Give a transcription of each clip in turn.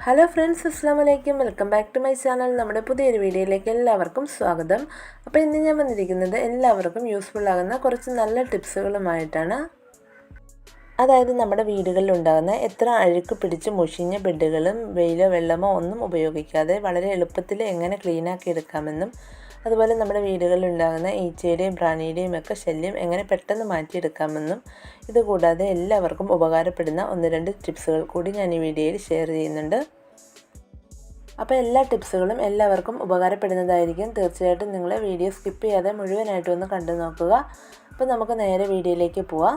Hello friends അസ്സാം വലൈക്കും welcome back to my channel നമ്മുടെ പുതിയൊരു വീഡിയോയിലേക്ക് എല്ലാവർക്കും സ്വാഗതം. അപ്പോൾ ഇന്ന് ഞാൻ വന്നിരിക്കുന്നത് എല്ലാവർക്കും യൂസ്ഫുൾ ആകുന്ന കുറച്ച് നല്ല ടിപ്സുകളുമായിട്ടാണ് അതായത് നമ്മുടെ വീടുകളിൽ ഉണ്ടാകുന്ന എത്ര അഴുക്ക് പിടിച്ച് മുഷിഞ്ഞ ബെഡുകളും വെയിലോ വെള്ളമോ ഒന്നും ഉപയോഗിക്കാതെ വളരെ എളുപ്പത്തിൽ എങ്ങനെ ക്ലീനാക്കി എടുക്കാമെന്നും അതുപോലെ നമ്മുടെ വീടുകളിൽ ഉണ്ടാകുന്ന ഈച്ചയുടെയും പ്രാണിയുടെയും ഒക്കെ ശല്യം എങ്ങനെ പെട്ടെന്ന് മാറ്റിയെടുക്കാമെന്നും ഇതുകൂടാതെ എല്ലാവർക്കും ഉപകാരപ്പെടുന്ന ഒന്ന് രണ്ട് ടിപ്സുകൾ കൂടി ഞാൻ ഈ വീഡിയോയിൽ ഷെയർ ചെയ്യുന്നുണ്ട്. അപ്പോൾ എല്ലാ ടിപ്സുകളും എല്ലാവർക്കും ഉപകാരപ്പെടുന്നതായിരിക്കും. തീർച്ചയായിട്ടും നിങ്ങൾ വീഡിയോ സ്കിപ്പ് ചെയ്യാതെ മുഴുവനായിട്ടും ഒന്ന് കണ്ടു നോക്കുക. അപ്പോൾ നമുക്ക് നേരെ വീഡിയോയിലേക്ക് പോവാം.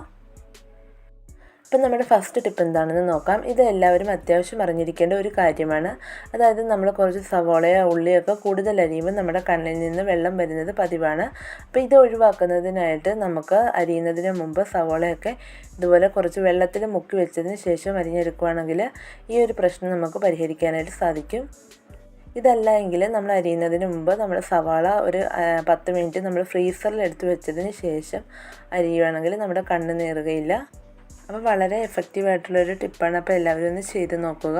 ഇപ്പം നമ്മുടെ ഫസ്റ്റ് ടിപ്പ് എന്താണെന്ന് നോക്കാം. ഇത് എല്ലാവരും അത്യാവശ്യം അറിഞ്ഞിരിക്കേണ്ട ഒരു കാര്യമാണ്. അതായത് നമ്മൾ കുറച്ച് സവോളയോ ഉള്ളിയൊക്കെ കൂടുതൽ അരിയുമ്പോൾ നമ്മുടെ കണ്ണിൽ നിന്ന് വെള്ളം വരുന്നത് പതിവാണ്. അപ്പോൾ ഇത് ഒഴിവാക്കുന്നതിനായിട്ട് നമുക്ക് അരിയുന്നതിന് മുമ്പ് സവോളയൊക്കെ ഇതുപോലെ കുറച്ച് വെള്ളത്തിൽ മുക്കി വെച്ചതിന് ശേഷം അരിഞ്ഞെടുക്കുകയാണെങ്കിൽ ഈ ഒരു പ്രശ്നം നമുക്ക് പരിഹരിക്കാനായിട്ട് സാധിക്കും. ഇതല്ല എങ്കിൽ നമ്മൾ അരിയുന്നതിന് മുമ്പ് നമ്മൾ സവാള ഒരു പത്ത് മിനിറ്റ് നമ്മൾ ഫ്രീസറിൽ എടുത്തു വെച്ചതിന് ശേഷം അരിയുകയാണെങ്കിൽ നമ്മുടെ കണ്ണ് നേറുകയില്ല. അപ്പോൾ വളരെ എഫക്റ്റീവ് ആയിട്ടുള്ളൊരു ടിപ്പാണ് അപ്പോൾ എല്ലാവരും ഒന്ന് ചെയ്ത് നോക്കുക.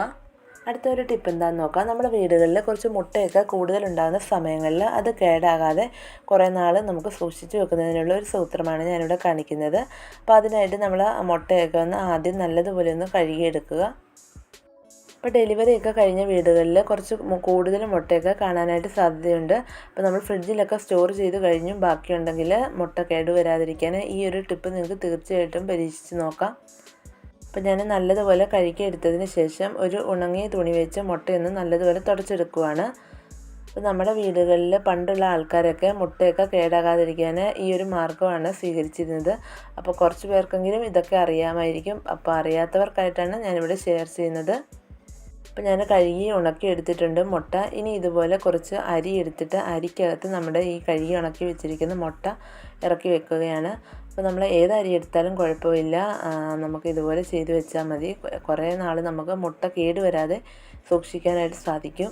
അടുത്ത ഒരു ടിപ്പ് എന്താണെന്ന് നോക്കാം. നമ്മുടെ വീടുകളിൽ കുറച്ച് മുട്ടയൊക്കെ കൂടുതൽ ഉണ്ടാകുന്ന സമയങ്ങളിൽ അത് കേടാകാതെ കുറേ നാൾ നമുക്ക് സൂക്ഷിച്ച് വെക്കുന്നതിനുള്ള ഒരു സൂത്രമാണ് ഞാനിവിടെ കാണിക്കുന്നത്. അപ്പോൾ അതിനായിട്ട് നമ്മൾ മുട്ടയൊക്കെ ഒന്ന് ആദ്യം നല്ലതുപോലെ ഒന്ന് കഴുകിയെടുക്കുക. ഇപ്പോൾ ഡെലിവറി ഒക്കെ കഴിഞ്ഞ വീടുകളിൽ കുറച്ച് കൂടുതൽ മുട്ടയൊക്കെ കാണാനായിട്ട് സാധ്യതയുണ്ട്. അപ്പോൾ നമ്മൾ ഫ്രിഡ്ജിലൊക്കെ സ്റ്റോർ ചെയ്ത് കഴിഞ്ഞും ബാക്കിയുണ്ടെങ്കിൽ മുട്ട കേടുവരാതിരിക്കാൻ ഈ ഒരു ടിപ്പ് നിങ്ങൾക്ക് തീർച്ചയായിട്ടും പരീക്ഷിച്ച് നോക്കാം. അപ്പോൾ ഞാൻ നല്ലതുപോലെ കഴുകി എടുത്തതിന് ശേഷം ഒരു ഉണങ്ങിയ തുണി വെച്ച് മുട്ടയൊന്ന് നല്ലതുപോലെ തുടച്ചെടുക്കുവാണ്. അപ്പോൾ നമ്മുടെ വീടുകളിൽ പണ്ടുള്ള ആൾക്കാരൊക്കെ മുട്ടയൊക്കെ കേടാകാതിരിക്കാൻ ഈ ഒരു മാർഗമാണ് സ്വീകരിച്ചിരുന്നത്. അപ്പോൾ കുറച്ച് പേർക്കെങ്കിലും ഇതൊക്കെ അറിയാമായിരിക്കും. അപ്പോൾ അറിയാത്തവർക്കായിട്ടാണ് ഞാനിവിടെ ഷെയർ ചെയ്യുന്നത്. അപ്പോൾ ഞാൻ കഴുകി ഉണക്കി എടുത്തിട്ടുണ്ട് മുട്ട. ഇനി ഇതുപോലെ കുറച്ച് അരി എടുത്തിട്ട് അരിക്കകത്ത് നമ്മുടെ ഈ കഴുകി ഉണക്കി വെച്ചിരിക്കുന്ന മുട്ട ഇറക്കി വെക്കുകയാണ്. അപ്പോൾ നമ്മൾ ഏത് അരി എടുത്താലും കുഴപ്പമില്ല. നമുക്ക് ഇതുപോലെ ചെയ്തു വെച്ചാൽ മതി. കുറേ നാൾ നമുക്ക് മുട്ട കേടുവരാതെ സൂക്ഷിക്കാനായിട്ട് സാധിക്കും.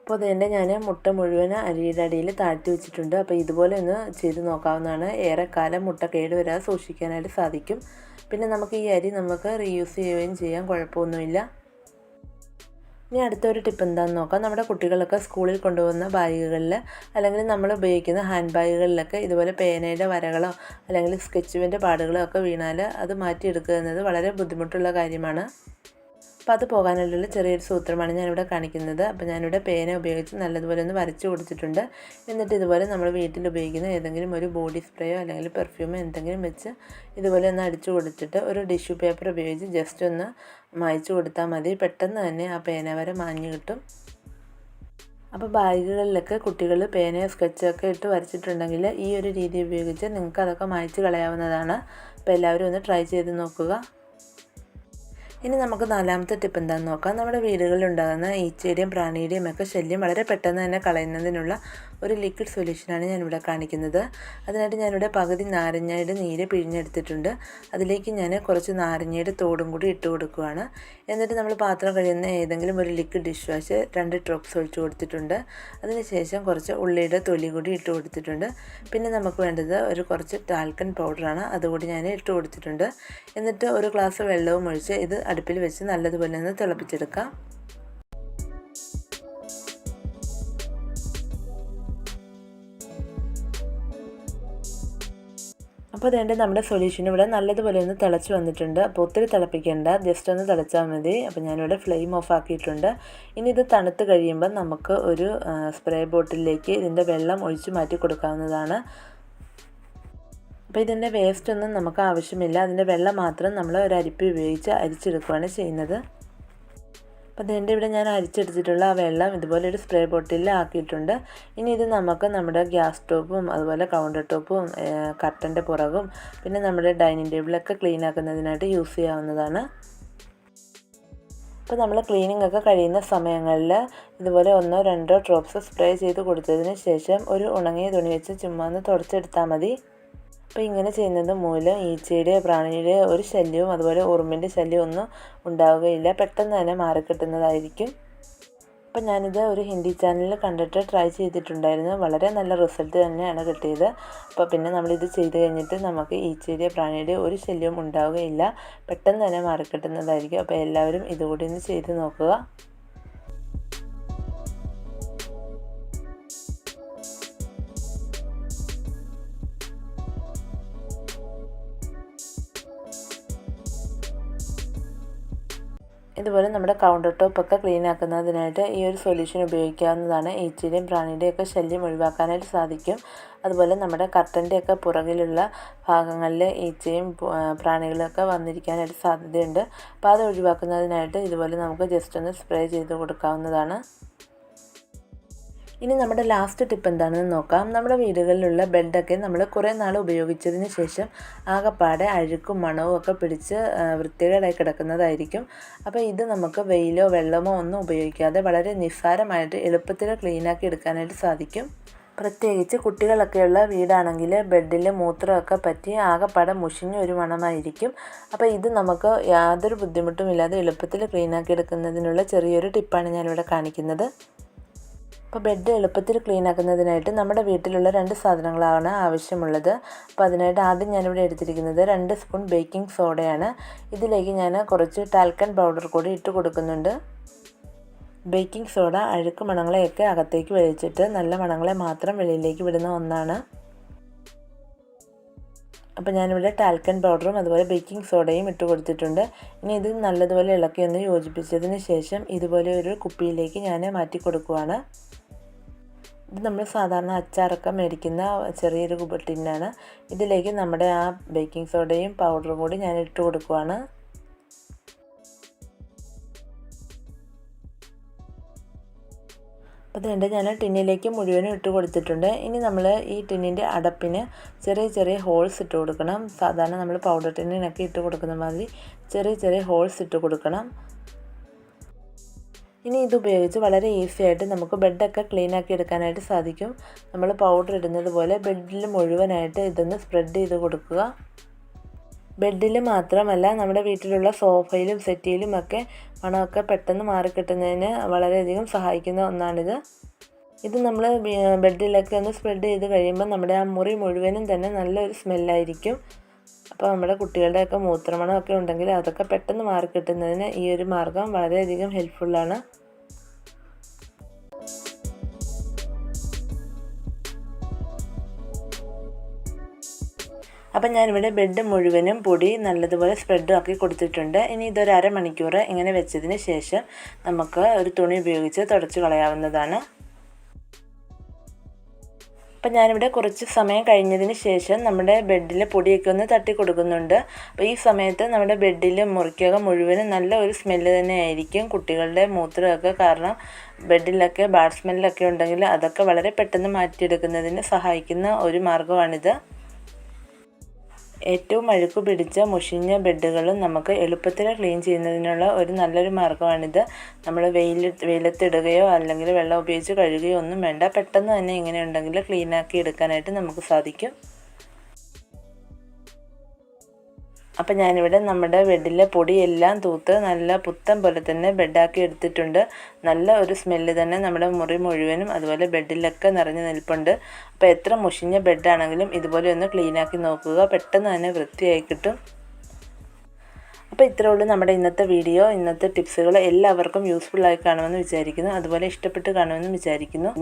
അപ്പോൾ അതുകൊണ്ട് ഞാൻ മുട്ട മുഴുവൻ അരിയുടെ അടിയിൽ താഴ്ത്തി വെച്ചിട്ടുണ്ട്. അപ്പോൾ ഇതുപോലെ ഒന്ന് ചെയ്ത് നോക്കാവുന്നതാണ്. ഏറെക്കാലം മുട്ട കേടുവരാതെ സൂക്ഷിക്കാനായിട്ട് സാധിക്കും. പിന്നെ നമുക്ക് ഈ അരി നമുക്ക് റീയൂസ് ചെയ്യുകയും ചെയ്യാം കുഴപ്പമൊന്നുമില്ല. ഇനി അടുത്തൊരു ടിപ്പ് എന്താണെന്ന് നോക്കാം. നമ്മുടെ കുട്ടികളൊക്കെ സ്കൂളിൽ കൊണ്ടുപോകുന്ന ബാഗുകളിൽ അല്ലെങ്കിൽ നമ്മൾ ഉപയോഗിക്കുന്ന ഹാൻഡ് ബാഗുകളിലൊക്കെ ഇതുപോലെ പേനയുടെ വരകളോ അല്ലെങ്കിൽ സ്കെച്ചുവിന്റെ പാടുകളോ ഒക്കെ വീണാൽ അത് മാറ്റിയെടുക്കുക എന്നത് വളരെ ബുദ്ധിമുട്ടുള്ള കാര്യമാണ്. അപ്പോൾ അത് പോകാനുള്ള ചെറിയൊരു സൂത്രമാണ് ഞാനിവിടെ കാണിക്കുന്നത്. അപ്പോൾ ഞാനിവിടെ പേന ഉപയോഗിച്ച് നല്ലതുപോലെ ഒന്ന് വരച്ച് കൊടുത്തിട്ടുണ്ട്. എന്നിട്ട് ഇതുപോലെ നമ്മൾ വീട്ടിൽ ഉപയോഗിക്കുന്ന ഏതെങ്കിലും ഒരു ബോഡി സ്പ്രേയോ അല്ലെങ്കിൽ പെർഫ്യൂമോ എന്തെങ്കിലും വെച്ച് ഇതുപോലെ ഒന്ന് അടിച്ചു കൊടുത്തിട്ട് ഒരു ടിഷ്യൂ പേപ്പർ ഉപയോഗിച്ച് ജസ്റ്റ് ഒന്ന് മായ്ച്ചു കൊടുത്താൽ മതി. പെട്ടെന്ന് തന്നെ ആ പേന വരെ മാഞ്ഞു കിട്ടും. അപ്പോൾ ബാഗുകളിലൊക്കെ കുട്ടികൾ പേനയോ സ്കെച്ചൊക്കെ ഇട്ട് വരച്ചിട്ടുണ്ടെങ്കിൽ ഈ ഒരു രീതി ഉപയോഗിച്ച് നിങ്ങൾക്ക് അതൊക്കെ മായ്ച്ച് കളയാവുന്നതാണ്. അപ്പോൾ എല്ലാവരും ഒന്ന് ട്രൈ ചെയ്ത് നോക്കുക. ഇനി നമുക്ക് നാലാമത്തെ ടിപ്പ് എന്താണെന്ന് നോക്കാം. നമ്മുടെ വീടുകളിൽ ഉണ്ടാകുന്ന ഈച്ചയുടെയും പ്രാണിയുടെയും ഒക്കെ ശല്യം വളരെ പെട്ടെന്ന് തന്നെ കളയുന്നതിനുള്ള ഒരു ലിക്വിഡ് സൊല്യൂഷനാണ് ഞാനിവിടെ കാണിക്കുന്നത്. അതിനായിട്ട് ഞാനിവിടെ പകുതി നാരങ്ങയുടെ നീര് പിഴിഞ്ഞെടുത്തിട്ടുണ്ട്. അതിലേക്ക് ഞാൻ കുറച്ച് നാരങ്ങയുടെ തോടും കൂടി ഇട്ട് കൊടുക്കുകയാണ് എന്നിട്ട് നമ്മൾ പാത്രം കഴിയുന്ന ഏതെങ്കിലും ഒരു ലിക്വിഡ് ഡിഷ് വാഷ് രണ്ട് ഡ്രോപ്സ് ഒഴിച്ചു കൊടുത്തിട്ടുണ്ട്. അതിനുശേഷം കുറച്ച് ഉള്ളിയുടെ തൊലി കൂടി ഇട്ട് കൊടുത്തിട്ടുണ്ട്. പിന്നെ നമുക്ക് വേണ്ടത് ഒരു കുറച്ച് ടാൽക്കൻ പൗഡറാണ് അതുകൂടി ഞാൻ ഇട്ട് കൊടുത്തിട്ടുണ്ട്. എന്നിട്ട് ഒരു ഗ്ലാസ് വെള്ളവും ഒഴിച്ച് ഇത് അടുപ്പിൽ വെച്ച് നല്ലതുപോലെ ഒന്ന് തിളപ്പിച്ചെടുക്കാം. അപ്പോൾ അതേണ്ട നമ്മുടെ സൊല്യൂഷൻ ഇവിടെ നല്ലതുപോലെ ഒന്ന് തിളച്ച് വന്നിട്ടുണ്ട്. അപ്പോൾ ഒത്തിരി തിളപ്പിക്കേണ്ട. ജസ്റ്റ് ഒന്ന് തിളച്ചാൽ മതി. അപ്പോൾ ഞാനിവിടെ ഫ്ലെയിം ഓഫ് ആക്കിയിട്ടുണ്ട്. ഇനി ഇത് തണുത്ത് കഴിയുമ്പോൾ നമുക്ക് ഒരു സ്പ്രേ ബോട്ടിലേക്ക് ഇതിന്റെ വെള്ളം ഒഴിച്ച് മാറ്റി കൊടുക്കാവുന്നതാണ്. അപ്പോൾ ഇതിന്റെ വേസ്റ്റ് ഒന്നും നമുക്ക് ആവശ്യമില്ല. അതിന്റെ വെള്ളം മാത്രം നമ്മൾ ഒരു അരിപ്പി ഉപയോഗിച്ച് അരിച്ചെടുക്കുകയാണ് ചെയ്യുന്നത്. അപ്പോൾ ഇതിന്റെ ഇവിടെ ഞാൻ അരിച്ചെടുത്തിട്ടുള്ള ആ വെള്ളം ഇതുപോലെ ഒരു സ്പ്രേ ബോട്ടിലിൽ ആക്കിയിട്ടുണ്ട്. ഇനി ഇത് നമുക്ക് നമ്മുടെ ഗ്യാസ് ടോപ്പും അതുപോലെ കൗണ്ടർ ടോപ്പും കട്ടന്റെ പുറകും പിന്നെ നമ്മുടെ ഡൈനിങ് ടേബിളൊക്കെ ക്ലീൻ ആക്കുന്നതിനായിട്ട് യൂസ് ചെയ്യാവുന്നതാണ്. അപ്പോൾ നമ്മൾ ക്ലീനിങ് ഒക്കെ കഴിയുന്ന സമയങ്ങളിൽ ഇതുപോലെ ഒന്നോ രണ്ടോ ഡ്രോപ്സ് സ്പ്രേ ചെയ്ത് കൊടുത്തതിന് ശേഷം ഒരു ഉണങ്ങിയ തുണി വെച്ച് ചുമ്മാ ഒന്ന് തുടച്ചെടുത്താൽ മതി. അപ്പോൾ ഇങ്ങനെ ചെയ്യുന്നത് മൂലം ഈച്ചയുടെ പ്രാണിയുടെ ഒരു ശല്യവും അതുപോലെ ഉറുമ്പിന്റെ ശല്യവും ഒന്നും ഉണ്ടാവുകയില്ല. പെട്ടെന്ന് തന്നെ മാറിക്കിട്ടുന്നതായിരിക്കും അപ്പം ഞാനിത് ഒരു ഹിന്ദി ചാനലിൽ കണ്ടിട്ട് ട്രൈ ചെയ്തിട്ടുണ്ടായിരുന്നു. വളരെ നല്ല റിസൾട്ട് തന്നെയാണ് കിട്ടിയത്. അപ്പോൾ പിന്നെ നമ്മളിത് ചെയ്ത് കഴിഞ്ഞിട്ട് നമുക്ക് ഈച്ചയുടെ പ്രാണിയുടെ ഒരു ശല്യവും ഉണ്ടാവുകയില്ല. പെട്ടെന്ന് തന്നെ മാറിക്കിട്ടുന്നതായിരിക്കും അപ്പോൾ എല്ലാവരും ഇതുകൂടി ഒന്ന് ചെയ്ത് നോക്കുക. ഇതുപോലെ നമ്മുടെ കൗണ്ടർ ടോപ്പൊക്കെ ക്ലീൻ ആക്കുന്നതിനായിട്ട് ഈ ഒരു സൊല്യൂഷൻ ഉപയോഗിക്കാവുന്നതാണ് ഈച്ചയുടെയും പ്രാണിയുടെയൊക്കെ ശല്യം ഒഴിവാക്കാനായിട്ട് സാധിക്കും. അതുപോലെ നമ്മുടെ കർട്ടന്റെയൊക്കെ പുറകിലുള്ള ഭാഗങ്ങളിൽ ഈച്ചയും പ്രാണികളൊക്കെ വന്നിരിക്കാനായിട്ട് സാധ്യതയുണ്ട്. അപ്പോൾ അത് ഒഴിവാക്കുന്നതിനായിട്ട് ഇതുപോലെ നമുക്ക് ജസ്റ്റ് ഒന്ന് സ്പ്രേ ചെയ്ത് കൊടുക്കാവുന്നതാണ്. ഇനി നമ്മുടെ ലാസ്റ്റ് ടിപ്പ് എന്താണെന്ന് നോക്കാം. നമ്മുടെ വീടുകളിലുള്ള ബെഡൊക്കെ നമ്മൾ കുറേ നാൾ ഉപയോഗിച്ചതിന് ശേഷം ആകെപ്പാടെ അഴുക്കും മണവും ഒക്കെ പിടിച്ച് വൃത്തികേടായി കിടക്കുന്നതായിരിക്കും. അപ്പോൾ ഇത് നമുക്ക് വെയിലോ വെള്ളമോ ഒന്നും ഉപയോഗിക്കാതെ വളരെ നിസ്സാരമായിട്ട് എളുപ്പത്തിൽ ക്ലീനാക്കി എടുക്കാനായിട്ട് സാധിക്കും. പ്രത്യേകിച്ച് കുട്ടികളൊക്കെയുള്ള വീടാണെങ്കിൽ ബെഡിൽ മൂത്രമൊക്കെ പറ്റി ആകെപ്പാടെ മുഷിഞ്ഞ ഒരു മണമായിരിക്കും. അപ്പോൾ ഇത് നമുക്ക് യാതൊരു ബുദ്ധിമുട്ടുമില്ലാതെ എളുപ്പത്തിൽ ക്ലീനാക്കി എടുക്കുന്നതിനുള്ള ചെറിയൊരു ടിപ്പാണ് ഞാനിവിടെ കാണിക്കുന്നത്. അപ്പോൾ ബെഡ് എളുപ്പത്തിൽ ക്ലീൻ ആക്കുന്നതിനായിട്ട് നമ്മുടെ വീട്ടിലുള്ള രണ്ട് സാധനങ്ങളാണ് ആവശ്യമുള്ളത്. അപ്പോൾ അതിനായിട്ട് ആദ്യം ഞാനിവിടെ എടുത്തിരിക്കുന്നത് രണ്ട് സ്പൂൺ ബേക്കിംഗ് സോഡയാണ് ഇതിലേക്ക് ഞാൻ കുറച്ച് ടാൽക്കൺ പൗഡർ കൂടി ഇട്ട് കൊടുക്കുന്നുണ്ട്. ബേക്കിംഗ് സോഡ അഴുക്ക് മണങ്ങളെയൊക്കെ അകത്തേക്ക് വലിച്ചിട്ട് നല്ല മണങ്ങളെ മാത്രം വെളിയിലേക്ക് വിടുന്ന ഒന്നാണ്. അപ്പോൾ ഞാനിവിടെ ടാൽക്കൺ പൗഡറും അതുപോലെ ബേക്കിംഗ് സോഡയും ഇട്ട് കൊടുത്തിട്ടുണ്ട്. ഇനി ഇത് നല്ലതുപോലെ ഇളക്കി ഒന്ന് യോജിപ്പിച്ചതിന് ശേഷം ഇതുപോലെ ഒരു കുപ്പിയിലേക്ക് ഞാൻ മാറ്റി കൊടുക്കുവാണ്. ഇത് നമ്മൾ സാധാരണ അച്ചാറൊക്കെ മേടിക്കുന്ന ചെറിയൊരു ടിന്നാണ്. ഇതിലേക്ക് നമ്മുടെ ആ ബേക്കിംഗ് സോഡയും പൗഡറും കൂടി ഞാൻ ഇട്ട് കൊടുക്കുവാണ്. അപ്പോൾ അതുകൊണ്ട് ഞാൻ ടിന്നിലേക്ക് മുഴുവനും ഇട്ട് കൊടുത്തിട്ടുണ്ട്. ഇനി നമ്മൾ ഈ ടിന്നിന്റെ അടപ്പിന് ചെറിയ ചെറിയ ഹോൾസ് ഇട്ട് കൊടുക്കണം. സാധാരണ നമ്മൾ പൗഡർ ടിന്നിനൊക്കെ ഇട്ട് കൊടുക്കുന്ന മാതിരി ചെറിയ ചെറിയ ഹോൾസ് ഇട്ട് കൊടുക്കണം. ഇനി ഇതുപയോഗിച്ച് വളരെ ഈസി ആയിട്ട് നമുക്ക് ബെഡൊക്കെ ക്ലീൻ ആക്കി എടുക്കാനായിട്ട് സാധിക്കും. നമ്മൾ പൗഡർ ഇടുന്നത് പോലെ ബെഡിൽ മുഴുവനായിട്ട് ഇതൊന്ന് സ്പ്രെഡ് ചെയ്ത് കൊടുക്കുക. ബെഡിൽ മാത്രമല്ല നമ്മുടെ വീട്ടിലുള്ള സോഫയിലും സെറ്റിയിലും ഒക്കെ മണമൊക്കെ പെട്ടെന്ന് മാറിക്കിട്ടുന്നതിന് വളരെയധികം സഹായിക്കുന്ന ഒന്നാണിത്. ഇത് നമ്മൾ ബെഡിലൊക്കെ ഒന്ന് സ്പ്രെഡ് ചെയ്ത് കഴിയുമ്പോൾ നമ്മുടെ ആ മുറി മുഴുവനും തന്നെ നല്ലൊരു സ്മെല്ലായിരിക്കും അപ്പോൾ നമ്മുടെ കുട്ടികളുടെയൊക്കെ മൂത്രമണമൊക്കെ ഉണ്ടെങ്കിൽ അതൊക്കെ പെട്ടെന്ന് മാറിക്കിട്ടുന്നതിന് ഈ ഒരു മാർഗം വളരെയധികം ഹെൽപ്ഫുള്ളാണ് അപ്പം ഞാനിവിടെ ബെഡ് മുഴുവനും പൊടി നല്ലതുപോലെ സ്പ്രെഡും ആക്കി കൊടുത്തിട്ടുണ്ട്. ഇനി ഇതൊരു അരമണിക്കൂർ ഇങ്ങനെ വെച്ചതിന് ശേഷം നമുക്ക് ഒരു തുണി ഉപയോഗിച്ച് തുടച്ച് കളയാവുന്നതാണ്. അപ്പം ഞാനിവിടെ കുറച്ച് സമയം കഴിഞ്ഞതിന് ശേഷം നമ്മുടെ ബെഡിൽ പൊടിയൊക്കെ ഒന്ന് തട്ടി കൊടുക്കുന്നുണ്ട്. അപ്പോൾ ഈ സമയത്ത് നമ്മുടെ ബെഡിൽ മുറിക്കകം മുഴുവനും നല്ല ഒരു സ്മെല്ല് തന്നെ ആയിരിക്കും കുട്ടികളുടെ മൂത്രമൊക്കെ. കാരണം ബെഡിലൊക്കെ ബാഡ് സ്മെല്ലൊക്കെ ഉണ്ടെങ്കിൽ അതൊക്കെ വളരെ പെട്ടെന്ന് മാറ്റിയെടുക്കുന്നതിന് സഹായിക്കുന്ന ഒരു മാർഗമാണിത്. ഏറ്റവും അഴുക്ക് പിടിച്ച മുഷിഞ്ഞ ബെഡുകളും നമുക്ക് എളുപ്പത്തിൽ ക്ലീൻ ചെയ്യുന്നതിനുള്ള ഒരു നല്ലൊരു മാർഗമാണിത്. നമ്മൾ വെയിൽ വെയിലത്തിടുകയോ അല്ലെങ്കിൽ വെള്ളം ഉപയോഗിച്ച് കഴുകുകയോ ഒന്നും വേണ്ട. പെട്ടെന്ന് തന്നെ ഇങ്ങനെ ഉണ്ടെങ്കിൽ ക്ലീനാക്കി എടുക്കാനായിട്ട് നമുക്ക് സാധിക്കും. അപ്പം ഞാനിവിടെ നമ്മുടെ ബെഡിലെ പൊടിയെല്ലാം തൂത്ത് നല്ല പുത്തൻ പോലെ തന്നെ ബെഡാക്കി എടുത്തിട്ടുണ്ട്. നല്ല ഒരു സ്മെല്ല് തന്നെ നമ്മുടെ മുറി മുഴുവനും അതുപോലെ ബെഡിലൊക്കെ നിറഞ്ഞു നിൽപ്പുണ്ട്. അപ്പോൾ എത്ര മുഷിഞ്ഞ ബെഡാണെങ്കിലും ഇതുപോലെ ഒന്ന് ക്ലീനാക്കി നോക്കുക. പെട്ടെന്ന് തന്നെ വൃത്തിയായി കിട്ടും. അപ്പോൾ ഇത്രേ ഉള്ളൂ നമ്മുടെ ഇന്നത്തെ വീഡിയോ. ഇന്നത്തെ ടിപ്സുകൾ എല്ലാവർക്കും യൂസ്ഫുൾ ആയി കാണുമെന്ന് വിചാരിക്കുന്നു. അതുപോലെ ഇഷ്ടപ്പെട്ട് കാണുമെന്ന് വിചാരിക്കുന്നു.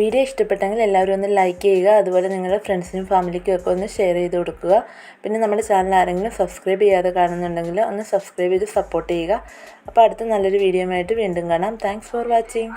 വീഡിയോ ഇഷ്ടപ്പെട്ടെങ്കിൽ എല്ലാവരും ഒന്ന് ലൈക്ക് ചെയ്യുക. അതുപോലെ നിങ്ങളുടെ ഫ്രണ്ട്സിനും ഫാമിലിക്കും ഒക്കെ ഒന്ന് ഷെയർ ചെയ്ത് കൊടുക്കുക. പിന്നെ നമ്മുടെ ചാനൽ ആരെങ്കിലും സബ്സ്ക്രൈബ് ചെയ്യാതെ കാണുന്നുണ്ടെങ്കിൽ ഒന്ന് സബ്സ്ക്രൈബ് ചെയ്ത് സപ്പോർട്ട് ചെയ്യുക. അപ്പോൾ അടുത്ത നല്ലൊരു വീഡിയോ ആയിട്ട് വീണ്ടും കാണാം. Thanks for watching